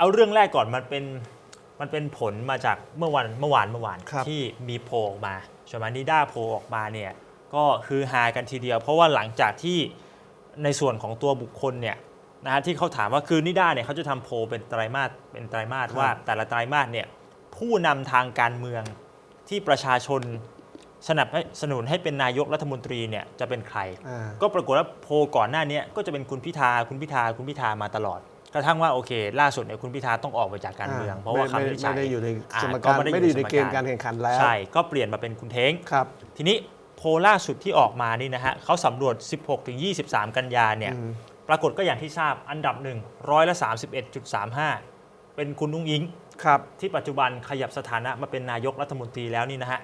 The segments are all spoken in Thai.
เอาเรื่องแรกก่อนมันเป็นมันเป็นผลมาจากเมื่อวันเมื่อวานเมื่อวานครับ ที่มีโพลออกมาใช่ไหมนิด้าโพลออกมาเนี่ยก็คือฮากันทีเดียว เพราะว่าหลังจากที่ในส่วนของตัวบุคคลเนี่ยนะฮะที่เขาถามว่าคือนิด้าเนี่ยเขาจะทำโพลเป็นไตรมาสเป็นไตรมาสว่าแต่ละไตรมาสเนี่ยผู้นำทางการเมืองที่ประชาชนสนับให้สนุนให้เป็นนายกรัฐมนตรีเนี่ยจะเป็นใคร อ่า ก็ปรากฏว่าโพลก่อนหน้าเนี้ยก็จะเป็นคุณพิธาคุณพิธาคุณพิธามาตลอด กระทั่งว่าโอเค ล่าสุดเนี่ยคุณพิธาต้องออกไปจากการเมือง เพราะว่าไม่คำวินิจฉัยไม่ได้อยู่ในอ่าสมก็การไม่ได้ไม่ได้อยู่ในสมเกณฑ์การแข่งขันแล้วใช่ก็เปลี่ยนมาเป็นคุณเท้งครับ ทีนี้โพลล่าสุดที่ออกมานี่นะฮะเขาสำรวจ 16-23 กันยาเนี่ยอืมปรากฏก็อย่างที่ทราบอันดับหนึ่งร้อยละ31.35 เป็นคุณนุ้งอิงครับที่ปัจจุบันขยับสถานะมาเป็นนายกรัฐมนตรีแล้วนี่นะฮะ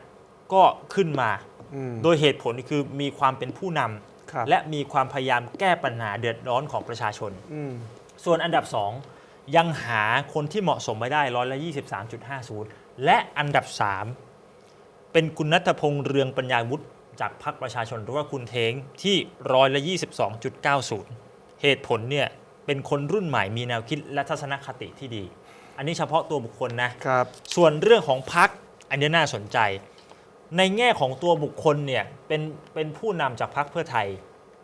ก็ขึ้นมาอืมโดยเหตุผลคือมีความเป็นผู้นำครับและมีความพยายามแก้ปัญหาเดือดร้อนของประชาชนอืม ส่วนอันดับ 2 ยังหาคนที่เหมาะสมไม่ได้ร้อยละ23.50 และอันดับ 3 เป็นคุณนัทพงษ์เรืองปัญญาวุฒิจากพรรคประชาชนหรือว่าคุณเทงที่ร้อยละ22.90 เหตุผลเนี่ยเป็นคนรุ่นใหม่มีแนวคิดและทัศนคติที่ดี อันนี้เฉพาะตัวบุคคลนะครับ ส่วนเรื่องของพักอันนี้น่าสนใจ ในแง่ของตัวบุคคลเนี่ยเป็นเป็นผู้นำจากพักเพื่อไทย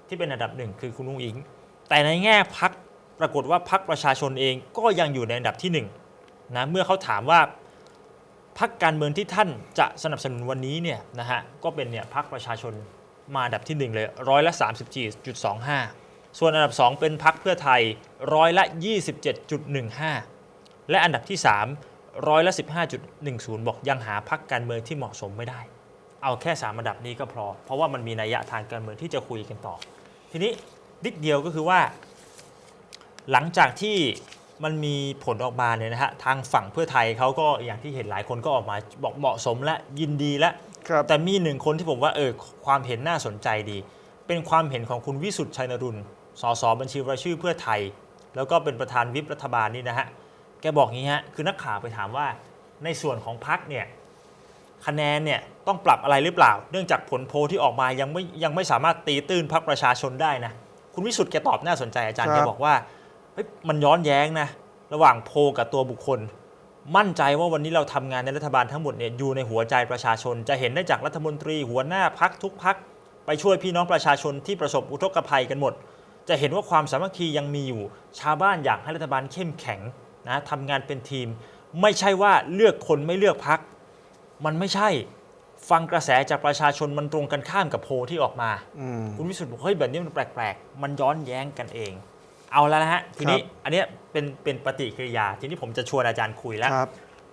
ที่เป็นอันดับหนึ่งคือคุณนุ้งอิง แต่ในแง่พัก ปรากฏว่าพักประชาชนเองก็ยังอยู่ในอันดับที่หนึ่งนะเมื่อเขาถามว่าพักการเมืองที่ท่านจะสนับสนุนวันนี้เนี่ยนะฮะก็เป็นเนี่ยพักประชาชนมาอันดับที่หนึ่งเลยร้อยละ34.25 ส่วนอันดับ 2 เป็นพักเพื่อไทยร้อยละ 27.15 และอันดับที่ 3 ร้อยละ 15.10 บอกยังหาพักการเมืองที่เหมาะสมไม่ได้ เอาแค่3อันดับนี้ก็พอ เพราะว่ามันมีนัยยะทางการเมืองที่จะคุยกันต่อ ทีนี้นิดเดียวก็คือว่า หลังจากที่มันมีผลออกมาเนี่ยนะฮะทางฝั่งเพื่อไทยเขาก็อย่างที่เห็นหลายคนก็ออกมาบอกเหมาะสมและยินดีและครับแต่มีหนึ่งคนที่ผมว่าเออความเห็นน่าสนใจดี เป็นความเห็นของคุณวิสุทธิ์ชัยนรุนสสบัญชีรายชื่อเพื่อไทย แล้วก็เป็นประธานวิปรัฐบาลนี่นะฮะแกบอกงี้ฮะคือนักข่าวไปถามว่าในส่วนของพักเนี่ยคะแนนเนี่ยต้องปรับอะไรหรือเปล่า เนื่องจากผลโพลที่ออกมายังไม่ยังไม่สามารถตีตื้นพักประชาชนได้นะคุณวิสุทธิ์แกตอบน่าสนใจอาจารย์คแกรับบอกว่า เฮ้ยมันย้อนแย้งนะระหว่างโพลกับตัวบุคคล มั่นใจว่าวันนี้เราทำงานในรัฐบาลทั้งหมดเนี่ยอยู่ในหัวใจประชาชน จะเห็นได้จากรัฐมนตรีหัวหน้าพักทุกพักไปช่วยพี่น้องประชาชนที่ประสบอุทกภัยกันหมด จะเห็นว่าความสามัคคียังมีอยู่ ชาวบ้านอยากให้รัฐบาลเข้มแข็งนะทำงานเป็นทีม ไม่ใช่ว่าเลือกคนไม่เลือกพัก มันไม่ใช่ฟังกระแสจากประชาชนมันตรงกันข้ามกับโพลที่ออกมาอืมคุณวิสุทธิ์บอกเฮ้ยแบบนี้มันแปลกๆ มันย้อนแย้งกันเอง เอาแล้วนะฮะทีนี้ครับอันเนี้ยเป็นเป็นปฏิกิริยาทีนี้ผมจะชวนอาจารย์คุยแล้วครับ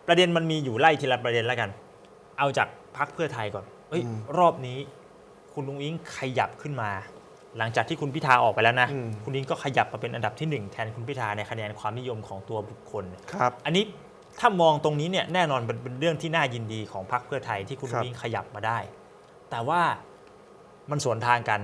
ประเด็นมันมีอยู่ไล่ทีละประเด็นแล้วกัน เอาจากพักเพื่อไทยก่อนเฮ้ยอืมรอบนี้ คุณลุงอิงขยับขึ้นมา หลังจากที่คุณพิธาออกไปแล้วนะอืมคุณอิงก็ขยับมาเป็นอันดับที่หนึ่งแทนคุณพิธาในคะแนนความนิยมของตัวบุคคลครับอันนี้ถ้ามองตรงนี้เนี่ยแน่นอนเป็นเป็นเรื่องที่น่ายินดีของพรรคเพื่อไทยที่คุณครับอิงขยับมาได้ แต่ว่ามันสวนทางกัน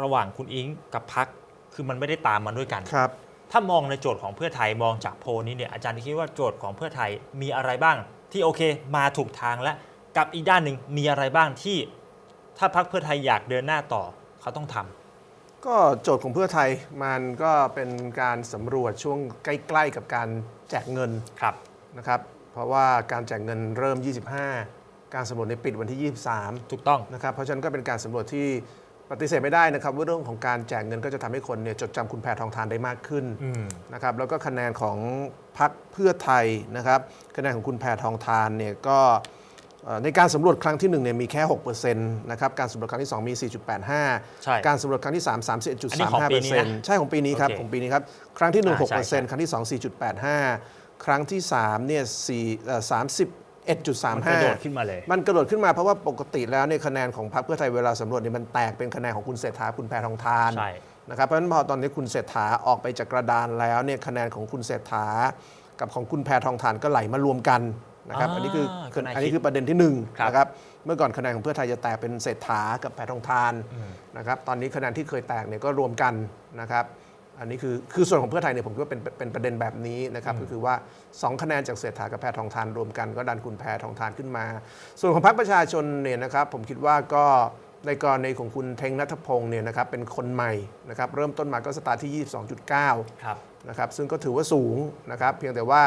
ระหว่างคุณอิงกับพรรค คือมันไม่ได้ตามมาด้วยกัน ครับ ถ้ามองในโจทย์ของเพื่อไทยมองจากโพลนี้เนี่ยอาจารย์คิดว่าโจทย์ของเพื่อไทยมีอะไรบ้าง ที่โอเค มาถูกทางแล้วกับอีกด้านหนึ่งมีอะไรบ้างที่ ถ้าพรรคเพื่อไทยอยากเดินหน้าต่อเขาต้องทำ ก็โจทย์ของเพื่อไทยมันก็เป็นการสำรวจช่วงใกล้ๆกับการแจกเงินครับ นะครับ เพราะว่าการแจกเงินเริ่ม 25 การสำรวจในปิดวันที่ 23 ถูกต้อง นะครับเพราะฉะนั้นก็เป็นการสำรวจที่ ปฏิเสธไม่ได้นะครับว่าเรื่องของการแจกเงินก็จะทำให้คนเนี่ยจดจำคุณแพทองทานได้มากขึ้นอืมนะครับแล้วก็คะแนนของพรรคเพื่อไทยนะครับคะแนนของคุณแพทองทานเนี่ยก็เอ่อในการสำรวจครั้งที่1เนี่ยมีแค่6%นะครับการสำรวจครั้งที่ 2 มี 4.85ใช่การสำรวจครั้งที่3อันนี้ของปีนี้นะ31.35%ใช่ของปีนี้ครับโอเคของปีนี้ครับครั้งที่อ่า1ใช่ใช่6%ครั้งที่ 2 4.85 ครั้งที่3เนี่ย4เอ่อมันกระโดด31.35ขึ้นมาเลย มันกระโดดขึ้นมาเพราะว่าปกติแล้วเนี่ยคะแนนของพรรคเพื่อไทยเวลาสำรวจเนี่ยมันแตกเป็นคะแนนของคุณเศรษฐาคุณแพทองทานใช่นะครับเพราะฉะนั้นพอตอนนี้คุณเศรษฐาออกไปจากกระดานแล้วเนี่ยคะแนนของคุณเศรษฐา กับของคุณแพทองทานก็ไหลมารวมกันนะครับอ่าอันนี้คือก็น่าคิดอันนี้คือประเด็นที่หนึ่งครับนะครับเมื่อก่อนคะแนนของเพื่อไทยจะแตกเป็นเศรษฐากับแพทองทานนะครับตอนนี้คะแนนที่เคยแตกเนี่ยก็รวมกันนะครับ อันนี้คือคือส่วนของเพื่อไทยเนี่ยผมคิดว่าเป็นเป็นประเด็นแบบนี้นะครับก็คือว่า 2 คะแนนจากเศรษฐากับแพทองทานรวมกันก็ดันคุณแพทองทานขึ้นมา ส่วนของพรรคประชาชนเนี่ยนะครับผมคิดว่าก็ในกรณีของคุณเทงนัทพงศ์เนี่ยนะครับเป็นคนใหม่นะครับเริ่มต้นมาก็สตาร์ทที่ 22.9 ครับนะครับซึ่งก็ถือว่าสูงนะครับเพียงแต่ว่า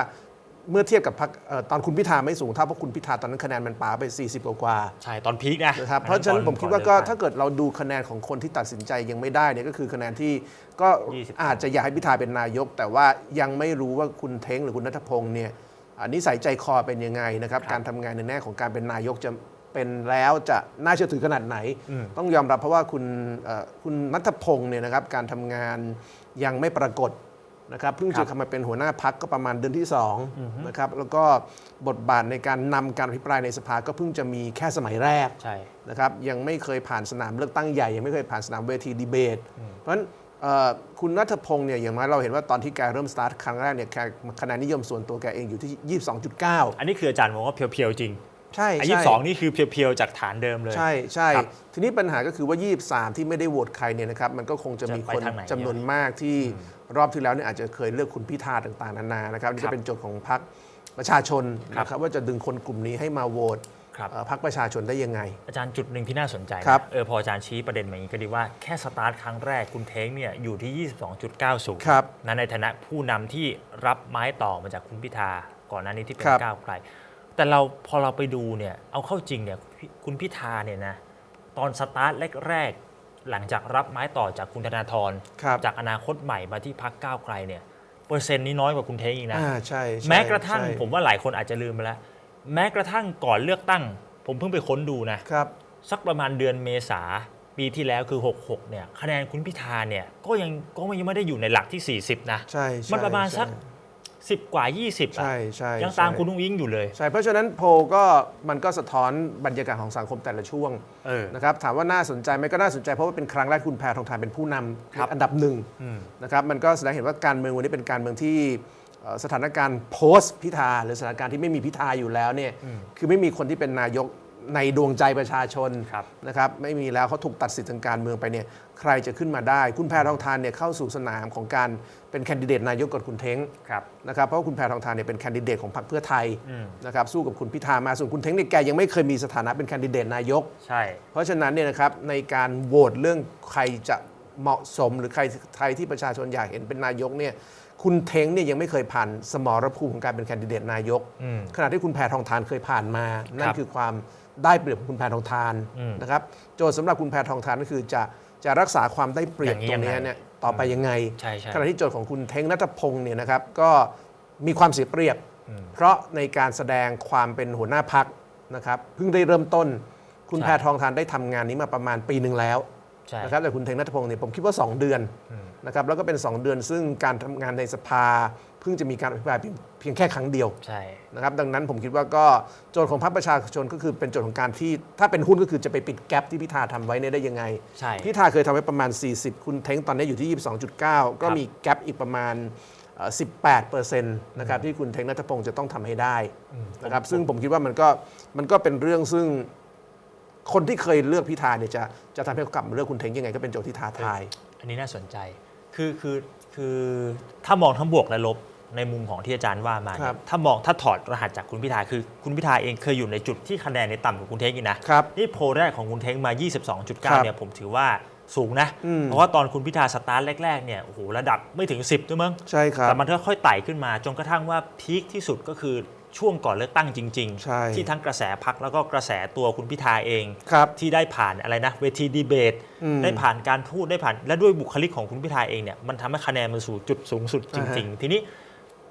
เมื่อเทียบกับพรรคเอ่อตอนคุณพิธาไม่สูงเท่าเพราะคุณพิธาตอนนั้นคะแนนมันป่าไป 40กว่าใช่ตอนพีคนะๆนะครับอัเพราะฉะนั้นก่อผมคิดว่าก็อนเลือถ้าเกิดเราดูคะแนนของคนที่ตัดสินใจยังไม่ได้เนี่ยก็คือคะแนนที่ก็20 อาจจะอยากให้พิธาเป็นนายก แต่ว่ายังไม่รู้ว่าคุณเท้งหรือคุณนัทพงศ์เนี่ยอันนี้ใส่ใจคอเป็นยังไงนะครับครับการทำงานในแง่ของการเป็นนายกจะเป็นแล้วจะน่าเชื่อถือขนาดไหนอืมต้องยอมรับเพราะว่าคุณเอ่อคุณนัทพงศ์เนี่ยนะครับการทำงานยังไม่ปรากฏ นะครับเพิ่งครัจะบเข้ามาเป็นหัวหน้าพักก็ประมาณเดือนที่2นะครับแล้วก็บทบาทในการนำการอภิปรายในสภาก็เพิ่งจะมีแค่สมัยแรกใช่นะครับยังไม่เคยผ่านสนามเลือกตั้งใหญ่ยังไม่เคยผ่านสนามเวทีดีเบต เพราะฉะนั้นเอ่อคุณนัทพงศ์เนี่ยอย่างน้อยเราเห็นว่าตอนที่แกเริ่มสตาร์ทครั้งแรกเนี่ยแกคะแนนนิยมส่วนตัวแกเองอยู่ที่ 22.9 อันนี้คืออาจารย์มองว่าเพียวๆจริง ใช่ไอ้ใช่ยี่สองนี่คือเพียวๆ จากฐานเดิมเลย ใช่ใช่ครับทีนี้ปัญหาก็คือว่า 23 ที่ไม่ได้โหวตใครเนี่ยนะครับมันก็คงจะมีจะไปคนทางไหนจำนวนมากที่รอบที่แล้วเนี่ยอาจจะเคยเลือกคุณพิธาต่างๆนานานะครับนี่ครับจะเป็นโจทย์ของพรรคประชาชนครับนะครับว่าจะดึงคนกลุ่มนี้ให้มาโหวตครับ เอ่อพรรคประชาชนได้ยังไง อาจารย์จุดหนึ่งที่น่าสนใจนะ ครับเออพออาจารย์ชี้ประเด็นมาอย่างนี้ก็ดีว่าแค่สตาร์ทครั้งแรกคุณเท้งเนี่ยอยู่ที่ 22.90ครับนะในฐานะผู้นำที่รับไม้ต่อมาจากคุณพิธาก่อนหน้านี้ที่เป็นครับ ก้าวไกล แต่เราพอเราไปดูเนี่ยเอาเข้าจริงเนี่ยพี่คุณพิธาเนี่ยนะตอนสตาร์ทแรกๆหลังจากรับไม้ต่อจากคุณธนาธรครับจากอนาคตใหม่มาที่พักก้าวไกลเนี่ยเปอร์เซ็นต์นี้น้อยกว่าคุณเท้งอีกนะอ่าใช่ใช่แม้กระทั่งใช่ผมว่าหลายคนอาจจะลืมไปแล้ว แม้กระทั่งก่อนเลือกตั้ง ผมเพิ่งไปค้นดูนะ ครับ สักประมาณเดือนเมษาปีที่แล้วคือ 66 เนี่ย คะแนนคุณพิธาเนี่ย ก็ยังก็ยังไม่ได้อยู่ในหลักที่ 40 นะ ใช่ใช่มันประมาณสัก ใช่ 10 กว่า 20 อะ ใช่ใช่ยังตามใช่คุณนุ้งยิงอยู่เลย ใช่เพราะฉะนั้นโพลก็มันก็สะท้อนบรรยากาศของสังคมแต่ละช่วงเออ นะครับถามว่าน่าสนใจไหมก็น่าสนใจเพราะว่าเป็นครั้งแรกคุณแพทองทานเป็นผู้นำครับอันดับหนึ่งอืมนะครับมันก็แสดงเห็นว่าการเมืองวันนี้เป็นการเมืองที่เอ่อสถานการณ์โพสต์พิธาหรือสถานการณ์ที่ไม่มีพิธาอยู่แล้วเนี่ยคือไม่มีคนที่เป็นนายก ในดวงใจประชาชนครับนะครับไม่มีแล้วเขาถูกตัดสิทธิ์ทางการเมืองไปเนี่ยใครจะขึ้นมาได้ คุณแพทองทานเนี่ยเข้าสู่สนามของการเป็นแคนดิเดตนายกกับคุณเท้งครับนะครับเพราะว่าคุณแพทองทานเนี่ยเป็นแคนดิเดตของพรรคเพื่อไทยอืมนะครับสู้กับคุณพิธามาส่วนคุณเท้งเนี่ยแกยังไม่เคยมีสถานะเป็นแคนดิเดตนายกใช่เพราะฉะนั้นเนี่ยนะครับในการโหวตเรื่องใครจะเหมาะสมหรือใครใครที่ประชาชนอยากเห็นเป็นนายกเนี่ย คุณเท้งเนี่ยยังไม่เคยผ่านสมรภูมิของการเป็นแคนดิเดตนายกอืมขณะที่คุณแพทองทานเคยผ่านมา นั่ครันบคือความได้เปรียบของคุณแพทองทานอืมนะครับ โจทย์สำหรับคุณแพทองทานก็คือจะจะรักษาความได้เปรียบอย่างนี้ตรงเนี้ยยังไงเนี่ยต่อไปยังไงใช่ใช่ขณะที่โจทย์ของคุณเท้งนัทพงศ์เนี่ยนะครับก็มีความเสียเปรียบ เพราะในการแสดงความเป็นหัวหน้าพักนะครับเพิ่งได้เริ่มต้น คุณใช่แพทองทานได้ทำงานนี้มาประมาณปีหนึ่งแล้วใช่ นะครับแต่คุณเท้งนัทพงศ์เนี่ยผมคิดว่า 2 เดือนนะครับแล้วก็เป็น 2 เดือนซึ่งการทำงานในสภา เพิ่งจะมีการอภิปรายเพียงเพียงแค่ครั้งเดียวใช่นะครับดังนั้นผมคิดว่าก็โจทย์ของพรรคประชาชนก็คือเป็นโจทย์ของการที่ถ้าเป็นหุ้นก็คือจะไปปิดแกลบที่พิธาทำไว้เนี่ยได้ยังไงใช่พิธาเคยทำไว้ประมาณ 40 คุณเท้งตอนนี้อยู่ที่ 22.9 ก็มีแกลบอีกประมาณเอ่อ18เปอร์เซ็นต์นะครับที่คุณเท้งนัทพงศ์จะต้องทำให้ได้นะครับซึ่งผมคิดว่ามันก็มันก็เป็นเรื่องซึ่ง คนที่เคยเลือกพิธาเนี่ยจะจะทำให้เขากลับมาเลือกคุณเท้งยังไงก็เป็นโจทย์ที่ท้าทาย อันนี้น่าสนใจ คือคือคือถ้ามองทั้งบวกและลบในมุมของที่อาจารย์ว่ามาคเนี่รัยบถ้ามองถ้าถอดรหัสจากคุณพิธาคือคุณพิธาเองเคยอยู่ในจุดที่คะแนนในต่ำกว่าคุณเท้งอีกนะครับนี่โพลแรกของคุณเท้งมาครับ22.9 เนี่ยผมถือว่าสูงนะ อืม เพราะว่าตอนคุณพิธาสตาร์ทแรกๆเนี่ยโอ้โหระดับไม่ถึง 10 ด้วยมั้ง ใช่ครับ แต่มันค่อยๆไต่ขึ้นมาจนกระทั่งว่าพีคที่สุดก็คือ ช่วงก่อนเลือกตั้งจริง ใช่ที่ทั้งกระแสพักแล้วก็กระแสตัวคุณพิธาเอง ครับ ที่ได้ผ่านอะไรนะเวทีดีเบต อืมได้ผ่านการพูดได้ผ่าน และด้วยบุคลิกของคุณพิธาเองเนี่ยมันทำให้คะแนนมันสู่จุดสูงสุดจริง ๆ ทีนี้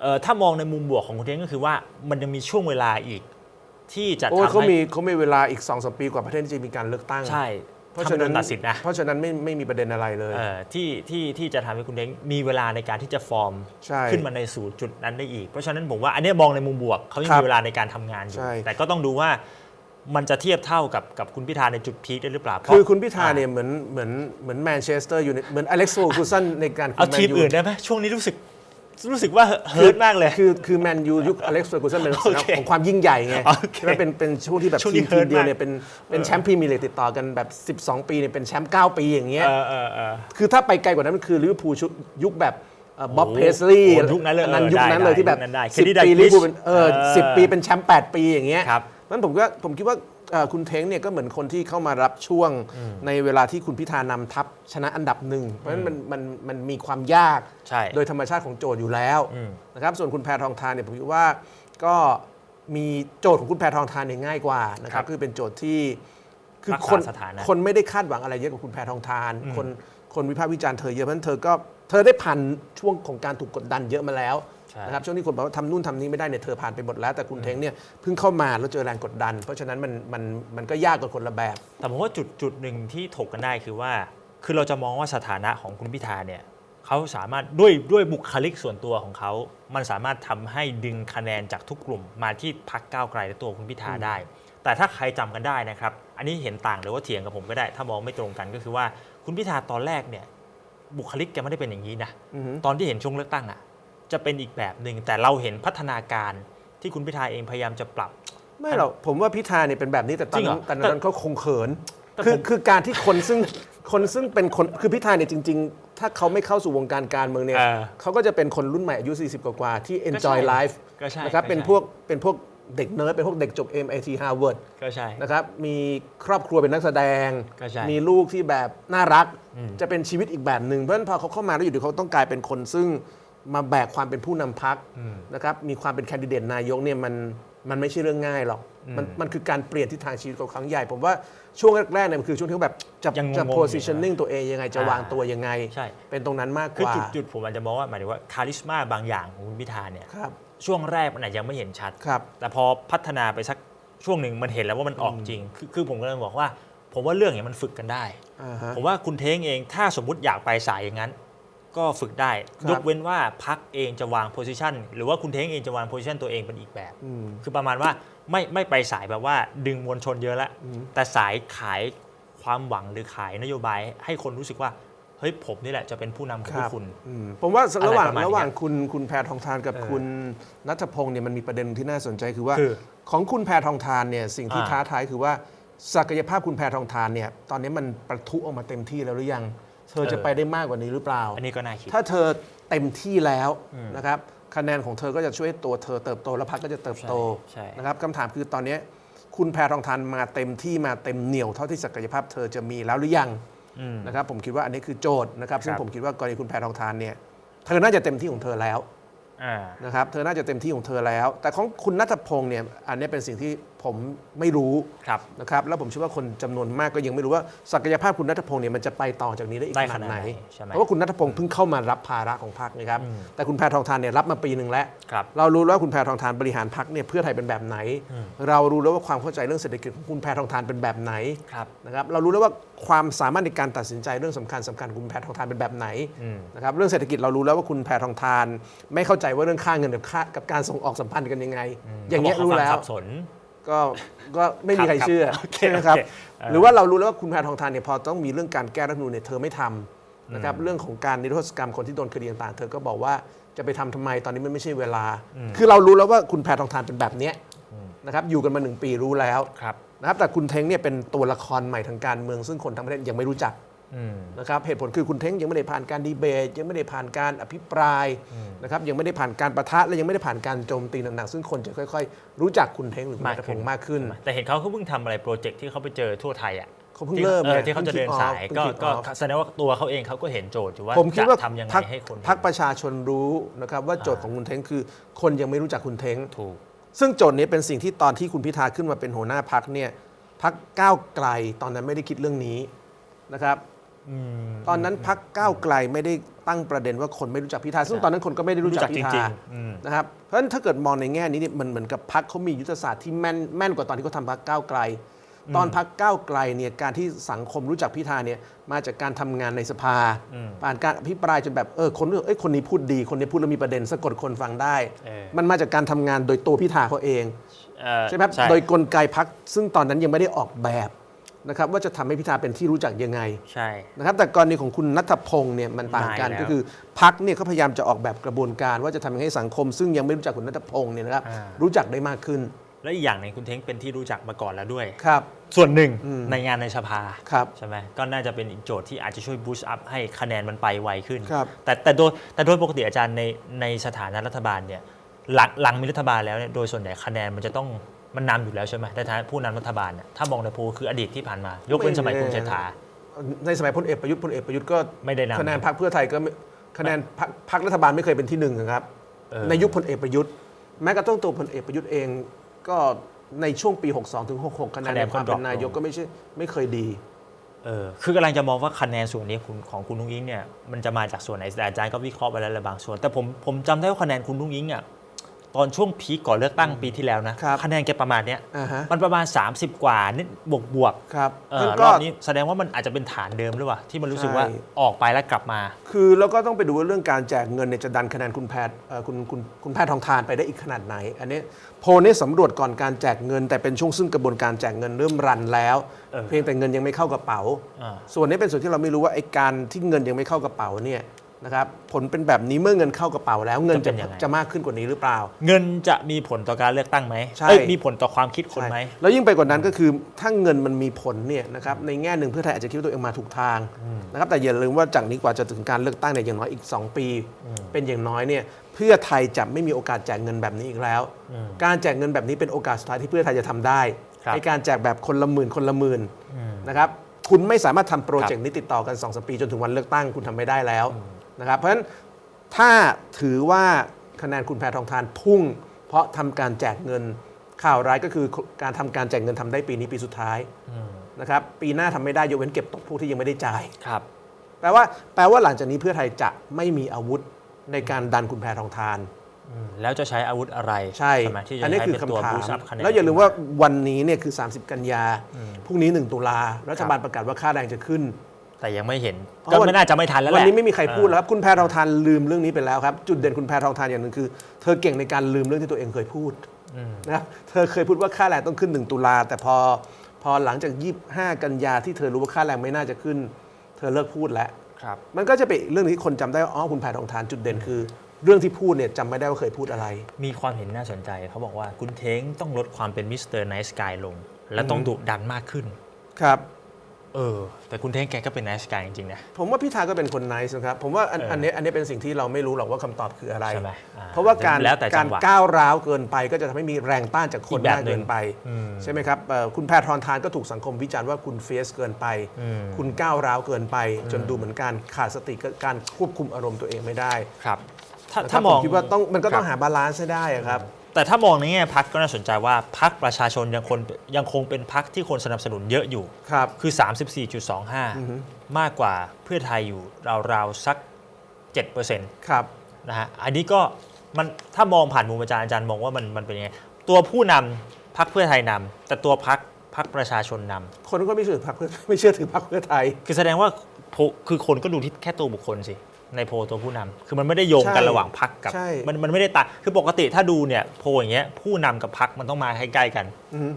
เอ่อถ้ามองในมุมบวกของคุณเท้งก็คือว่ามันยังมีช่วงเวลาอีกที่จะโอ้ยทำเขาให้มีเขามีเวลาอีก2อสปีกว่าประเทศจะมีการเลือกตั้ง ใช่ เพราะถ้าฉะมันโดนั้นนตัดสินนะเพราะฉะนั้นไม่ไม่มีประเด็นอะไรเลยเอ่อที่ที่ที่จะทำให้คุณเท้งมีเวลาในการที่จะฟอร์มใช่ขึ้นมาในสู่จุดนั้นได้อีก เพราะฉะนั้นผมว่าอันเนี้ยมองในมุมบวกเขายังครับมีเวลาในการทำงานอยู่ใช่แต่ก็ต้องดูว่ามันจะเทียบเท่ากับกับคุณพิธาในจุดพีคได้หรือเปล่าเพราะคือคุณพิธาเนี่ยเหมือนเหมือนเหมือนแมนเชสเตอร์อยู่ในเหมือนอเล็กซ์โฟกูสันในการคุเอามแมทีมนยูอื่นได้ไหมช่วงนี้รู้สึก รู้สึกว่าเฮิร์ตมากเลย คือคือแมนยูยุคอเล็กซ์โฟกูสันเป็นโอเคของความยิ่งใหญ่ไงโอเคใช่ไหมเป็นเป็นช่วงที่แบบช่วงทีนี้มทีมเดียว hurt มากเนี่ยเป็นเป็นแชมป์พรีเมียร์ลีกติดต่อกันแบบ 12 ปีเนี่ยเป็นแชมป์9ปีอย่างเงี้ยเออเออเออคือถ้าไปไกลกว่านั้นมันคือลิเวอร์พูลชุดยุคแบบบ๊อบโอ้เพสลีย์โอ้ยุคนั้นเลยนั้นเออยุคนั้นเลยได้ที่แบบยุคนั้นได้สิบ Kenny ปี Dalglish ลิเวอร์พูลเป็นเออเออสิบปีเป็นแชมป์8ปีอย่างเงี้ยครับนั้นผมก็ผมคิดว่าเอ่อ คุณเท้งเนี่ยก็เหมือนคนที่เข้ามารับช่วงในเวลาที่คุณพิธานำทัพชนะอันดับหนึ่ง เพราะฉะนั้นมันมันมันมีความยากใช่โดยธรรมชาติของโจทย์อยู่แล้วอืมนะครับส่วนคุณแพทองทานเนี่ยผมคิดว่าก็มีโจทย์ของคุณแพทองทานเนี่ยง่ายกว่านะคครัรับบคือเป็นโจทย์ที่คืรักษาคนสถานะคนไม่ได้คาดหวังอะไรเยอะกับคุณแพทองทานอืมคนคนวิพากษ์วิจารณ์เธอเยอะเพราะฉะนั้นเธอก็เธอได้ผ่านช่วงของการถูกกดดันเยอะมาแล้วใช่ นะครับช่วงที่คนบอกว่าทำนู่นทำนี้ไม่ได้เนี่ยเธอผ่านไปหมดแล้วแต่คุณเท้งเนี่ยเพิ่งเข้ามาแล้วเจอแรงกดดัน เพราะฉะนั้นมันมันมันก็ยากกว่าคนละแบบ แต่ผมว่าจุดจุดหนึ่งที่ถกกันได้คือว่า คือเราจะมองว่าสถานะของคุณพิธาเนี่ยเขาสามารถด้วยด้วยบุคลิกส่วนตัวของเขา มันสามารถทำให้ดึงคะแนนจากทุกกลุ่ม มาที่พักก้าวไกลและตัวคุณพิธาได้ แต่ถ้าใครจำกันได้นะครับ อันนี้เห็นต่างหรือว่าเถียงกับผมก็ได้ ถ้ามองไม่ตรงกันก็คือว่าคุณพิธาตอนแรกเนี่ยบุคลิกแกไม่ได้เป็นอย่างนี้นะอือฮึตอนที่เห็นช่วงเลือกตั้งอะ จะเป็นอีกแบบหนึ่งแต่เราเห็นพัฒนาการที่คุณพิธาเองพยายามจะปรับ ไม่หรอกผมว่าพิธาเนี่ยเป็นแบบนี้แต่ตอนนั้นจริงเหรอตอนนั้นเขาคงเขินแต่คือผมคือการที่คนซึ่งคนซึ่งเป็นคนคือพิธาเนี่ยจริง ๆ ถ้าเขาไม่เข้าสู่วงการการเมืองเนี่ยเออเขาก็จะเป็นคนรุ่นใหม่อายุ 40 กว่าๆที่ก็ enjoy ใช่ life ก็ใช่นะครับก็ใช่เป็นพวกเป็นพวกเด็กเนิร์ดเป็นพวกเด็กจบ MIT Harvard ก็ใช่นะครับมีครอบครัวเป็นนักแสดงก็ใช่มีลูกที่แบบน่ารักอืมจะเป็นชีวิตอีกแบบหนึ่งเพราะฉะนั้นพอเขาเข้ามาแล้วอยู่ดีเขาต้องกลายเป็นคนซึ่ง มาแบกความเป็นผู้นำพักอืมนะครับมีความเป็นแคนดิเดตนายกเนี่ยมันมันไม่ใช่เรื่องง่ายหรอกมันอืมมันคือการเปลี่ยนทิศทางชีวิตของครั้งใหญ่ ผมว่าช่วงแรกๆเนี่ยมันคือช่วงที่เขาแบบจะยังงงๆจะอยู่ positioning ตัวเองยังไงจะอ่าวางตัวยังไงใช่เป็นตรงนั้นมากกคือว่าจุดจุดผมอาจจะมองว่าหมายถึงว่าคาริสมาบางอย่างของคุณพิธาเนี่ยครับช่วงแรกมันอาจจะยังไม่เห็นชัดครับแต่พอพัฒนาไปสักช่วงหนึ่งมันเห็นแล้วว่ามันออกจริง คือคือผมก็เลยบอกว่า ผมว่าเรื่องเนี้ยมันฝึกกันได้อ่าฮะผมว่าคุณเท้งเองถ้าสมมุติอยากไปสายอย่างนั้น ก็ฝึกได้ครับยกเว้นว่าพักเองจะวางโพสิชันหรือว่าคุณเท้งเองจะวางโพสิชันตัวเองเป็นอีกแบบ อืม คือประมาณว่าไม่ไม่ไปสายแบบว่าดึงมวลชนเยอะแล้วอืม แต่สายขายความหวังหรือขายนโยบายให้คนรู้สึกว่า เฮ้ยผมนี่แหละจะเป็นผู้นำของพวกคุณ อืมผมว่าอะไรระหว่างประมาณนี้ระหว่างคุณคุณแพทองทานกับเออคุณนัทพงศ์เนี่ยมันมีประเด็นที่น่าสนใจคือว่า คือของคุณแพทองทานเนี่ยสิ่งที่อ่า ท้าทายคือว่าศักยภาพคุณแพทองทานเนี่ยตอนนี้มันประทุออกมาเต็มที่แล้วหรือยังเธอจะไปได้มากกว่านี้หรือเปล่า อันนี้ก็น่าคิด ถ้าเธอเต็มที่แล้วอืมนะครับคะแนนของเธอก็จะช่วยให้ตัวเธอเติบโตและพรรคก็จะเติบโตใช่ใช่นะครับคำถามคือตอนนี้คุณแพทองทานมาเต็มที่มาเต็มเหนียวเท่าที่ศักยภาพเธอจะมีแล้วหรือยังอืมนะครับผมคิดว่าอันนี้คือโจทย์นะครับซึ่งครับผมคิดว่ากรณีคุณแพทองทานเนี่ยเธอน่าจะเต็มที่ของเธอแล้วอ่านะครับเธอน่าจะเต็มที่ของเธอแล้ว แต่ของคุณนัทพงศ์เนี่ยอันนี้เป็นสิ่งที่ ผมไม่รู้ครับนะครับแล้วผมเชื่อว่าคนจำนวนมากก็ยังไม่รู้ว่าศักยภาพคุณนัทพงศ์เนี่ยมันจะไปต่อจากนี้ได้อีกได้ขนาดไหนขนาดไหน ใช่ไหมเพราะว่าคุณนัทพงศ์เพิ่งเข้ามารับภาระของพรรคนะครับอืมแต่คุณแพทองทานเนี่ยรับมาปีหนึ่งแล้ว ครับ เรารู้แล้วว่าคุณแพทองทานบริหารพรรคเนี่ยเพื่อไทยเป็นแบบไหนอืมเรารู้แล้วว่าความเข้าใจเรื่องเศรษฐกิจของคุณแพทองทานเป็นแบบไหน ครับ นะครับเรารู้แล้วว่าความสามารถในการตัดสินใจเรื่องสำคัญสำคัญของคุณแพทองทานเป็นแบบไหนอืมนะครับเรื่องเศรษฐกิจเรารู้แล้วว่าคุณแพทองทาน ไม่เข้าใจว่าเรื่องค่าเงินกับค่ากับการส่งออกสัมพันธ์กันยังไง อย่างเงี้ยขบรู้กแล้วสับสน ก็ก็ไม่มีใครครับเชื่อโอเคใช่ไหมครับโอเคเออหรือว่าเรารู้แล้วว่าคุณแพทองทานเนี่ยพอต้องมีเรื่องการแก้รัฐธรรมนูญเนี่ยเธอไม่ทำนะครับเรื่องของการนิรโทษกรรมคนที่โดนคดีต่างๆ เธอก็บอกว่าจะไปทำทำไมตอนนี้มันไม่ใช่เวลา คือเรารู้แล้วว่าคุณแพทองทานเป็นแบบเนี้ยนะครับอยู่กันมาหนึ่งปีรู้แล้วครับนะครับแต่คุณเท้งเนี่ยเป็นตัวละครใหม่ทางการเมืองซึ่งคนทั้งประเทศยังไม่รู้จักอืม นะครับเหตุผลคือคุณเท้งยังไม่ได้ผ่านการดีเบต ยังไม่ได้ผ่านการอภิปรายนะครับยังไม่ได้ผ่านการประทะและยังไม่ได้ผ่านการโจมตีหนักๆซึ่งคนจะค่อยๆ รู้จักคุณเท้งหรือคุณมากนัทพขึ้นงศ์มากขึ้น แต่เห็นเขาเขาเพิ่งทำอะไรโปรเจกต์ที่เขาไปเจอทั่วไทยอะเขาเพิ่งที่เริ่มออไงที่เขาจะเดินสายเพิ่งก็ kick off ก็เพิ่ง kick off แสดงว่าตัวเขาเองเขาก็เห็นโจทย์อยู่ว่าผมคิดว่าจะทำยังไงพักให้คนเห็นพักประชาชนรู้นะครับว่าโจทย์ของคุณเท้งคือ คนยังไม่รู้จักคุณเท้งถูกซึ่งโจทย์นี้เป็นสิ่งที่ตอนที่คุณพิธาขึ้นมาเป็นหัวหน้าพักเนี่ยพักก้าวไกลตอนนั้นไม่ได้คิดเรื่องนี้นะครับอืม ตอนนั้นพักก้าวไกลไม่ได้ตั้งประเด็นว่าคนไม่รู้จักพิธาซึ่งตอนนั้นคนก็ไม่ได้รู้จักรู้จักพิจริธางๆอืมนะครับเพราะฉะนั้นถ้าเกิดมองในแง่นี้เนี่ยมันเหมือนกับพักเขามียุทธศาสตร์ที่แม่นแม่นกว่าตอนที่เขาทำพักก้าวไกล ตอนพักก้าวไกลเนี่ยการที่สังคมรู้จักพิธาเนี่ยมาจากการทำงานในสภาอืมผ่านการอภิปรายจนแบบเออคนรู้เอ้ยคนนี้พูดดี คนนี้พูดแล้วมีประเด็นสะกดคนฟังได้เออมันมาจากการทำงานโดยตัวพิธาเขาเองเอ่อใช่ไหมครับโดยกลไกพักซึ่งตอนนั้นยังไม่ได้ออกแบบ นะครับว่าจะทำให้พิธาเป็นที่รู้จักยังไงใช่นะครับแต่กรณีของคุณนัทพงศ์เนี่ยมันต่างกันไม่แล้วก็คือพักเนี่ยเขาพยายามจะออกแบบกระบวนการว่าจะทำยังไงให้สังคม ซึ่งยังไม่รู้จักคุณนัทพงศ์เนี่ยนะครับอ่ารู้จักได้มากขึ้น และอีกอย่างหนึ่งคุณเท้งเป็นที่รู้จักมาก่อนแล้วด้วยครับ ส่วนหนึ่งอืมในงานในสภาครับใช่ไหมก็น่าจะเป็นอีกโจทย์ที่อาจจะช่วยบูสต์อัพให้คะแนนมันไปไวขึ้นครับแต่แต่โดยแต่โดยปกติอาจารย์ในในสถานะรัฐบาลเนี่ยหลังหลังมีรัฐบาลแล้วเนี่ยโดยส่วนใหญ่คะแนนมันจะต้อง มันนำอยู่แล้วใช่ไหมในฐานะผู้นำรัฐบาลเนี่ยถ้ามองในโพลคืออดีตที่ผ่านมายกเว้นสมัยคุณเศรษฐา ในสมัยพลเอกประยุทธ์พลเอกประยุทธ์ก็ไม่ได้นำ คะแนนพรรคเพื่อไทยก็ไม่คะแนนพรรคพรรครัฐบาลไม่เคยเป็นที่หนึ่งนะครับ เออ ในยุคพลเอกประยุทธ์แม้กระทั่งตัวพลเอกประยุทธ์เอง ก็ในช่วงปี 62ถึง66คะแนนในความเป็นนายกก็ไม่ใช่ไม่เคยดี เออคือกำลังจะมองว่าคะแนนส่วนนี้คุณของคุณนุ้งอิงเนี่ยมันจะมาจากส่วนไหนแต่อาจารย์ก็วิเคราะห์ไปแล้วแหละบางส่วน แต่ผมผมจำได้ว่าคะแนนคุณนุ้งอิงอะ ตอนช่วงพีคก่อนเลือกตั้งปีที่แล้วนะครับคะแนนแกประมาณเนี้ยอ่าฮะ มันประมาณ 30 กว่านิดบวกบวกครับๆเออนั่นรก็ อบนี้แสดงว่ามันอาจจะเป็นฐานเดิมหรือเปล่าที่มันรู้สึกว่าใช่ ออกไปแล้วกลับมา คือเราก็ต้องไปดูว่าเรื่องการแจกเงินเนี่ยจะดันคะแนนคุณแพทย์เอ่อคุณคุณคุณแพทย์ทองทานไปได้อีกขนาดไหน อันนี้โพลนี้สำรวจก่อนการแจกเงิน แต่เป็นช่วงซึ่งกระบวนการแจกเงินเริ่มรันแล้ว เออเพียงแต่เงินยังไม่เข้ากระเป๋า อ่า ส่วนนี้เป็นส่วนที่เราไม่รู้ว่าไอ้การที่เงินยังไม่เข้ากระเป๋าเนี่ย นะครับผลเป็นแบบนี้เมื่อเงินเข้ากระเป๋าแล้วเงินจะจะเป็นยังไง จะมากขึ้นกว่านี้หรือเปล่า เงินจะมีผลต่อการเลือกตั้งไหมใช่ เอ้ยมีผลต่อความคิดคนไหม ใช่แล้วยิ่งไปกว่านั้นก็คือถ้าเงินมันมีผลเนี่ยนะครับในแง่หนึ่งเพื่อไทยอาจจะคิดว่าตัวเองมาถูกทางนะครับแต่อย่าลืมว่าจากนี้กว่าจะถึงการเลือกตั้งเนี่ยอย่างน้อยอีก 2 ปี เป็นอย่างน้อยเนี่ยเพื่อไทยจะไม่มีโอกาสแจกเงินแบบนี้อีกแล้ว การแจกเงินแบบนี้เป็นโอกาสสุดท้ายที่เพื่อไทยจะทำได้ครับ ในการแจกแบบคนละหมื่นคนละหมื่นนะครับคุณไม่สามารถทำโปรเจกครัต์บนี้ติดต่อกัน2อสปีจนถึงวันเลือกตั้งคุณทำไม่ได้แล้ว นะครับ เพราะฉะนั้นถ้าถือว่าคะแนนคุณแพทองทานพุ่ง เพราะทำการแจกเงินข่าวร้ายก็คือการทำการแจกเงินทำได้ปีนี้ปีสุดท้ายนะครับปีหน้าทำไม่ได้ยกเว้นเก็บตกผู้ที่ยังไม่ได้จ่ายครับแปลว่าแปลว่าหลังจากนี้เพื่อไทยจะไม่มีอาวุธในการดันคุณแพทองทานอืมแล้วจะใช้อาวุธอะไรใช่ไหมที่จะอันนี้ใช้คือเป็นตัวคำถามบูสต์อัพคะแนนแล้วอย่าลืมว่าวันนี้เนี่ยคือ 30 กันยาพรุ่งนี้ 1 ตุลารัฐบาลประกาศว่าค่าแรงจะขึ้น แต่ยังไม่เห็นเพราะก็วันไม่น่าจะไม่ทันแล้วแหวันละนี้ไม่มีใครพูดแล้วเอครับคุณแพทองทานลืมเรื่องนี้ไปแล้วครับ จุดเด่นคุณแพทองทานอย่างหนึ่งคือ เธอเก่งในการลืมเรื่องที่ตัวเองเคยพูดนะครับเธอเคยพูดว่าค่าแรงต้องขึ้น 1 ตุลาแต่พอพอหลังจาก 25 กันยาที่เธอรู้ว่าค่าแรงไม่น่าจะขึ้น เธอเลิกพูดแล้วอครับมันก็จะเป็นอีกเรื่องที่คนจำได้ว่าอ๋อคุณแพทองทานจุดเด่นคือ เรื่องที่พูดเนี่ยจำไม่ได้ว่าเคยพูดอะไร มีความเห็นน่าสนใจเขาบอกว่าคุณเท้งต้องลดความเป็นมิสเตอร์ไนท์สกายลง และต้องดุดันมากขึ้น ครับ เออ แต่คุณเท้งแกก็เป็นไนท์สกายจริงๆนะ ผมว่าพิธาก็เป็นคน nice นะครับผมว่าอันเอออัอันนี้อันนี้เป็นสิ่งที่เราไม่รู้หรอกว่าคำตอบคืออะไร ใช่ไหมอ่าเพราะว่าการแล้วแต่จักางรหวะก้าวร้าวเกินไป ก็จะทำให้มีแรงต้านจากคนอีกแบบมากเกินไปหนึ่งอืมใช่ไหมครับเอ่อคุณแพทองทานก็ถูกสังคมวิจารณ์ว่าคุณเฟสเกินไป อืม คุณก้าวร้าวเกินไป จนดูเหมือนการขาดสติกับการควบคุมอารมณ์ตัวเองไม่ได้ครับ ถ้านะคถ้ารับมองผคิดว่าต้องมันก็ต้องครับหาบาลานซ์ให้ได้อะครับ แต่ถ้ามองในแง่พักก็น่าสนใจว่าพักประชาชนยังคนยังคงเป็นพักที่คนสนับสนุนเยอะอยู่ครับคือ 34.25 มากกว่าเพื่อไทยอยู่ราวๆสัก7%นครับะฮะอันนี้ก็มันถ้ามองผ่านมุมอาจารย์อาจารย์มองว่ามันมันเป็นยังไงตัวผู้นำพักเพื่อไทยนำแต่ตัวพักพักประชาชนนำคนก็ไม่เชื่อถือพรรคเพื่อไม่เชื่อถือพรรคเพื่อไทย คือแสดงว่าโพลคือคนก็ดูที่แค่ตัวบุคคลสิ ในโพลตัวผู้นำคือมันไม่ได้โยงกันใช่ระหว่างพักกับ ใช่ มันมันไม่ได้ตาคือปกติถ้าดูเนี่ยโพลอย่างเงี้ยผู้นำกับพักมันต้องมาใกล้ๆกัน อือฮึ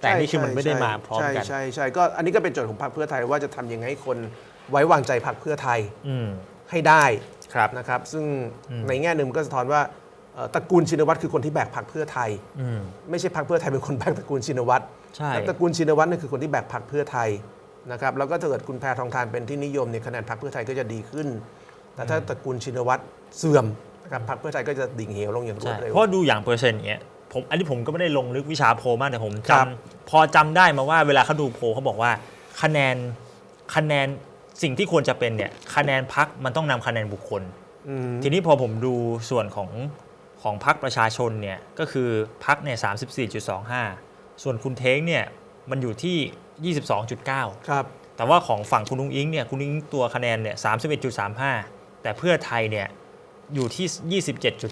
แต่นี่คือมันไม่ได้มาพร้อมกัน ใช่ใช่ใช่ก็อันนี้ก็เป็นโจทย์ของพรรคเพื่อไทยว่าจะทำยังไงให้คนไว้วางใจพรรคเพื่อไทยอืมให้ได้ครับ นะครับ ซึ่งอืม ในแง่หนึ่งมันก็สะท้อนว่าเอ่อตระกูลชินวัตรคือคนที่แบกพรรคเพื่อไทย อืม ไม่ใช่พรรคเพื่อไทยเป็นคนแบกตระกูลชินวัตรใช่ และตระกูลชินวัตรนี่คือคนที่แบกพรรคเพื่อไทยนะครับ แล้วก็ถ้าเกิดคุณแพทองทานเป็นที่นิยมเนี่ยคะแนนพรรคเพื่อไทยก็จะดีขึ้น แต่ถ้าตระกูลชินวัตรเสื่อมนะครับพรรคเพื่อไทยก็จะดิ่งเหวลงอย่างรวใช่ดเร็ว เพราะดูอย่างเปอร์เซ็นต์อย่างเงี้ยผมอันนี้ผมก็ไม่ได้ลงลึกวิชาโพลมากแต่ผมคจรับำพอจำได้มาว่าเวลาเขาดูโพลเขาบอกว่า คะแนนคะแนนสิ่งที่ควรจะเป็นเนี่ยคะแนนพักมันต้องนำคะแนนบุคคลอืมทีนี้พอผมดูส่วนของของพักประชาชนเนี่ยก็คือพักเนี่ย34.25ส่วนคุณเท้งเนี่ยมันอยู่ที่22.9ครับแต่ว่าของฝั่งคุณนุ้งอิงเนี่ยคุณนุ้งอิงตัวคะแนนเนี่ย31.35 แต่เพื่อไทยเนี่ยอยู่ที่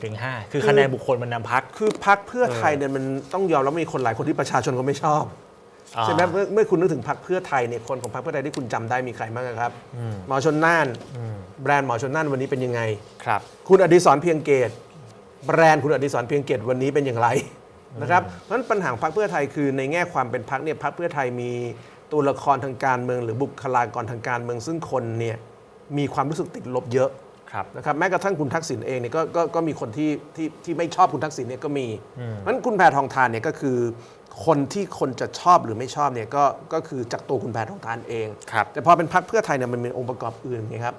27.15 คือคะแนนบุคคลมันนำพัก คือพรรคเพื่อไทยเนี่ยมันต้องยอมรับว่ามีคนหลายคนที่ประชาชนก็ไม่ชอบอ่าใช่ไหมเมื่อเมื่อคุณนึกถึงพรรคเพื่อไทยเนี่ยคนของพรรคเพื่อไทยที่คุณจำได้มีใครบ้างครับอืมหมอชนน่านอืมแบรนด์หมอชนน่านวันนี้เป็นยังไงครับ คุณอดิศรเพียงเกต แบรนด์คุณอดิศรเพียงเกตวันนี้เป็นอย่างไรนะครับเพราะฉะนั้นปัญหาของพรรคเพื่อไทยคือในแง่ความเป็นพรรคเนี่ยพรรคเพื่อไทยมีตัวละครทางการเมือง หรือบุคลากรทางการเมืองซึ่งคนเนี่ย มีความรู้สึกติดลบเยอะครับ นะครับแม้กระทั่งคุณทักษิณเองเนี่ยก็ก็ก็มีคนที่ที่ที่ไม่ชอบคุณทักษิณเนี่ยก็มีอืมเพราะฉะนั้นคุณแพทองทานเนี่ยก็คือ คนที่คนจะชอบหรือไม่ชอบเนี่ยก็ก็คือจากตัวคุณแพทองทานเอง ครับ แต่พอเป็นพรรคเพื่อไทยเนี่ยมันมีองค์ประกอบอื่นไงครับ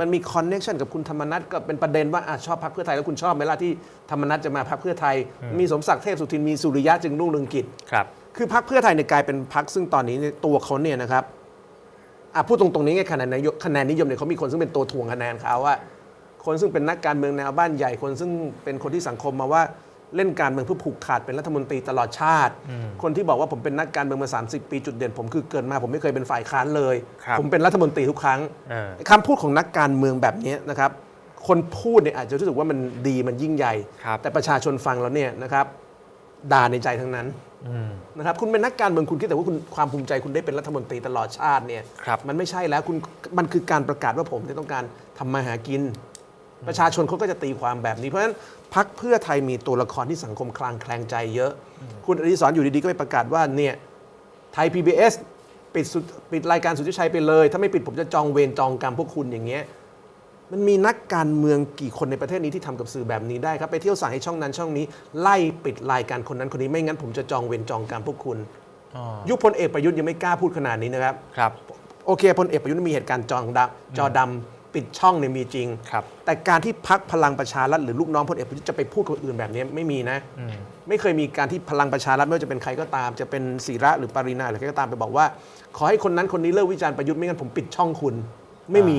มันมีคอนเน็ชันกับคุณธรรมนัฐก็เป็นประเด็นว่าอะชอบพรรคเพื่อไทยแล้วคุณชอบไหมล่ะที่ธรรมนัฐจะมาพรรคเพื่อไทย มีสมศักดิ์เทพสุทินมีสุริยะจึงรุ่งเรืองกิจ ครับ คือพรรคเพื่อไทยเนี่ยกลายเป็นพรรคซึ่งตอนนี้เนี่ยตัวเขาเนี่ยนะครับ อะพูดตรงๆนี้ไงคะแนนนายกคะแนนนิยมเนี่ยเขามีคนซึ่งเป็นตัวถ่วงคะแนนเขาว่า คนซึ่งเป็นนักการเมืองแนวบ้านใหญ่คนซึ่งเป็นคนที่สังคมมาว่าเล่นการเมืองเพื่อผูกขาดเป็นรัฐมนตรีตลอดชาติ คนที่บอกว่าผมเป็นนักการเมืองมา 30 ปีจุดเด่น ผมคือเกิดมา ผมไม่เคยเป็นฝ่ายค้านเลยครับผมเป็นรัฐมนตรีทุกครั้งเออคำพูดของนักการเมืองแบบนี้นะครับ คนพูดเนี่ยอาจจะรู้สึกว่ามันดีมันยิ่งใหญ่ครับแต่ประชาชนฟังแล้วเนี่ยนะครับด่าในใจทั้งนั้นอืม นะครับคุณเป็นนักการเมืองคุณคิดแต่ว่าคุณความภูมิใจคุณได้เป็นรัฐมนตรีตลอดชาติเนี่ยครับมันไม่ใช่แล้วคุณมันคือการประกาศว่าผมเนี่ยต้องการทำมาหากิน ประชาชนเขาก็จะตีความแบบนี้เพราะฉะนั้นพักเพื่อไทยมีตัวละครที่สังคมคลางแคลงใจเยอะ คุณอดิศรอยู่ดีๆก็ไปประกาศว่าเนี่ยไทย PBS ปิดสุดปิดรายการสุทธิชัยไปเลย ถ้าไม่ปิดผมจะจองเวรจองกรรมพวกคุณอย่างเงี้ย มันมีนักการเมืองกี่คนในประเทศนี้ที่ทำกับสื่อแบบนี้ได้ครับ ไปเที่ยวสั่งให้ช่องนั้นช่องนี้ ไล่ปิดรายการคนนั้นคนนี้ไม่งั้นผมจะจองเวรจองกรรมพวกคุณอ๋อยุคพลเอกประยุทธ์ยังไม่กล้าพูดขนาดนี้นะครับครับ โอเคพลเอกประยุทธ์มีเหตุการณ์จองดำจอดำปิดช่องเนี่ยมีจริงครับ แต่การที่พักพลังประชารัฐหรือลูกน้องพลเอกประยุทธ์จะไปพูดกับคนอื่นแบบนี้ไม่มีนะอืมไม่เคยมีการที่พลังประชารัฐไม่ว่าจะเป็นใครก็ตาม จะเป็นศิระหรือปรินาหรือใครก็ตามไปบอกว่า ขอให้คนนั้นคนนี้เลิกวิจารณ์ประยุทธ์ไม่งั้นผมปิดช่องคุณ ไม่มี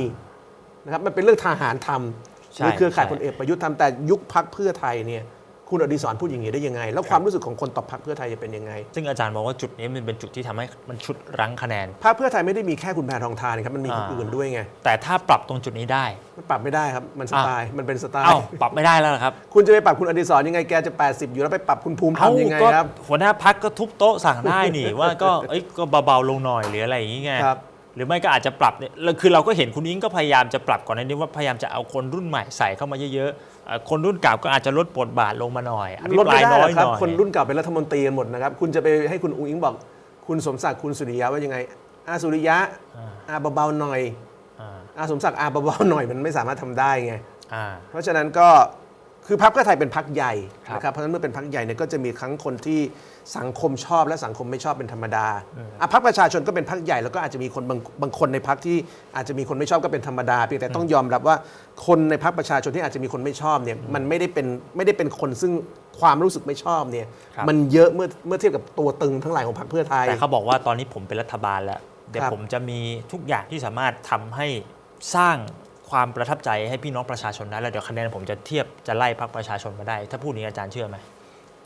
นะครับมันเป็นเรื่องทหารทำใช่ในเครือข่ายใช่พลเอกประยุทธ์ทำแต่ยุคพักเพื่อไทยเนี่ยคุณอดิศรพูดอย่างนี้ได้ยังไง แล้วความรู้สึกของคนต่อพักเพื่อไทยจะเป็นยังไง ซึ่งอาจารย์บอกว่าจุดนี้มันเป็นจุดที่ทำให้มันชุดรั้งคะแนนพรรคเพื่อไทยไม่ได้มีแค่คุณแพทองทานนะครับมันมีคนอ่าอื่นด้วยไงแต่ถ้าปรับตรงจุดนี้ได้ มันปรับไม่ได้ครับมันสไตล์มันเป็นสไตล์เอ้าปรับไม่ได้แล้วเหรอครับ คุณจะไปปรับคุณอดิศรยังไงแกจะ 80 อยู่แล้วไปปรับคุณภูมิธรรเอ้ามยังไงก็ครับหัวหน้าพักก็ทุบโต๊ะสั่งได้นี่ว่าก็เอ้ยก็เบาๆลงหน่อยหรืออะไรอย่างงี้ไงครับห รือไม่ก็อาจจะปรับเนี่ยแล้วคือเราก็เห็นคุณอิงก็พยายามจะปรับก่อนหน้านี้ว่าพยายามจะเอาคนรุ่นใหม่ใส่เข้ามาเยอะๆเอ่อคนรุ่นเก่าก็อาจจะลดบทบาทลงมาหน่อยอภิลดปราไม่ยได้น้หรออยกครับหน่อยคนรุ่นเก่าเป็นรัฐมนตรีกันหมดนะครับ คุณจะไปให้คุณอุ้งอิงบอก คุณสมศักดิ์คุณสุริยะว่ายังไงอาสุริยะอ่าอาเบาๆหน่อยอ่าอาสมศักดิ์อาเบาๆหน่อยมันไม่สามารถทำได้ไงอ่าเพราะฉะนั้นก็ คือพรรคเพื่อไทยเป็นพรรคใหญ่ครับนะครับเพราะฉะนั้นเมื่อเป็นพรรคใหญ่เนี่ยก็จะมีทั้งคนที่สังคมชอบและสังคมไม่ชอบเป็นธรรมดาอะพรรคประชาชนก็เป็นพรรคใหญ่แล้วก็อาจจะมีคนบางบางคนในพรรคที่อาจจะมีคนไม่ชอบก็เป็นธรรมดาเพียงแต่ต้องยอมรับว่าคนในพรรคประชาชนที่อาจจะมีคนไม่ชอบเนี่ยมันไม่ได้เป็นไม่ได้เป็นคนซึ่งความรู้สึกไม่ชอบเนี่ยครับมันเยอะเมื่อเมื่อเทียบกับตัวตึงทั้งหลายของพรรคเพื่อไทยแต่เขาบอกว่าตอนนี้ผมเป็นรัฐบาลแล้วเดี๋ยวครับผมจะมีทุกอย่างที่สามารถทำให้สร้าง ความประทับใจให้พี่น้องประชาชนได้แล้วเดี๋ยวคะแนนผมจะเทียบจะไล่พักประชาชนมาได้ ถ้าพูดนี้อาจารย์เชื่อไหม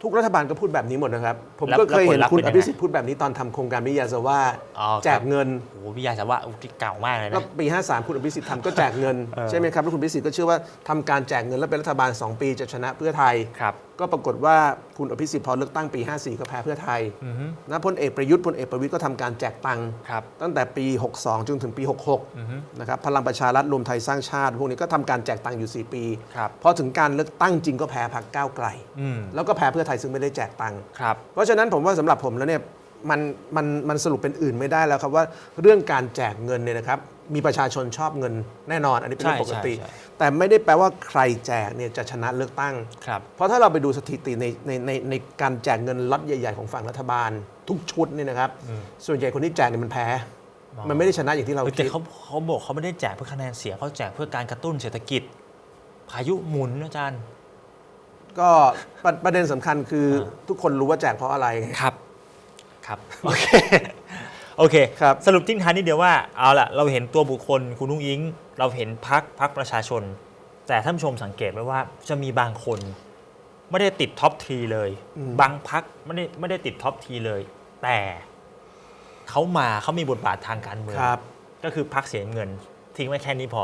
ทุกรัฐบาลก็พูดแบบนี้หมดนะครับ ผมแล้วก็เคยเห็นแล้วผลลัพธ์คุณเป็นอยังไงภิสิทธิ์พูดแบบนี้ตอนทำโครงการวิทยาสว่าอ๋อครับ แจกเงิน โอ้โหพี่ยาสาวะอุ๊ยที่เก่ามากเลยก็นะปี 53 คุณอภิสิทธิ์ทำก็แจกเงินเออใช่ไหมครับ แล้วคุณอภิสิทธิ์ก็เชื่อว่าทำการแจกเงินแล้วเป็นรัฐบาล 2 ปีจะชนะเพื่อไทย ครับ ก็ปรากฏว่าคุณอภิสิทธิ์พอเลือกตั้งปี 54 ก็แพ้เพื่อไทยอือฮึนะพลเอกประยุทธ์พลเอกประวิตยก็ทำการแจกตังค์ครับ ตั้งแต่ปี 62 จนถึงปีอือฮึ66 นะครับพลังประชารัฐรวมไทยสร้างชาติ พวกนี้ก็ทำการแจกตังค์อยู่ 4 ปีครับ พอถึงการเลือกตั้งจริงก็แพ้พรรคก้าวไกล อืม แล้วก็แพ้เพื่อไทยซึ่งไม่ได้แจกตังค์ครับเพราะฉะนั้นผมว่าสำหรับผมแล้วเนี่ยมันมันมันสรุปเป็นอื่นไม่ได้แล้วครับว่าเรื่องการแจกเงินเนี่ยนะครับมีประชาชนชอบเงินแน่นอน อันนี้เป็นเรื่องใช่ปกติใช่ใช่แต่ไม่ได้แปลว่าใครแจกเนี่ยจะชนะเลือกตั้งครับเพราะถ้าเราไปดูสถิติในในในในการแจกเงินล็อตใหญ่ ๆ ของฝั่งรัฐบาล ทุกชุดเนี่ยนะครับ ส่วนใหญ่คนที่แจกเนี่ยมันแพ้อ๋อมันไม่ได้ชนะอย่างที่เราเออคิแต่ดเขาเขาบอกเขาไม่ได้แจกเพื่อคะแนนเสียงเขาแจกเพื่อการกระตุ้นเศรษฐกิจ พายุหมุนอาจารย์ ก็ประประเด็นสำคัญคือทุกคนรู้ว่าแจกเพราะอะไร ครับ ครับ โอเค โอเค ครับ สรุปทิ้งท้ายนิดเดียวว่า เอาละเราเห็นตัวบุคคลคุณนุ้งอิง เราเห็นพักพักประชาชน แต่ท่านผู้ชมสังเกตไหมว่าจะมีบางคน ไม่ได้ติดท็อปทรีเลย บางพักไม่ได้ไม่ได้ติดท็อปทรีเลย แต่เขามาเขามีบทบาททางการเมือง ครับ ก็คือพักเสียเงิน ทิ้งไว้แค่นี้พอ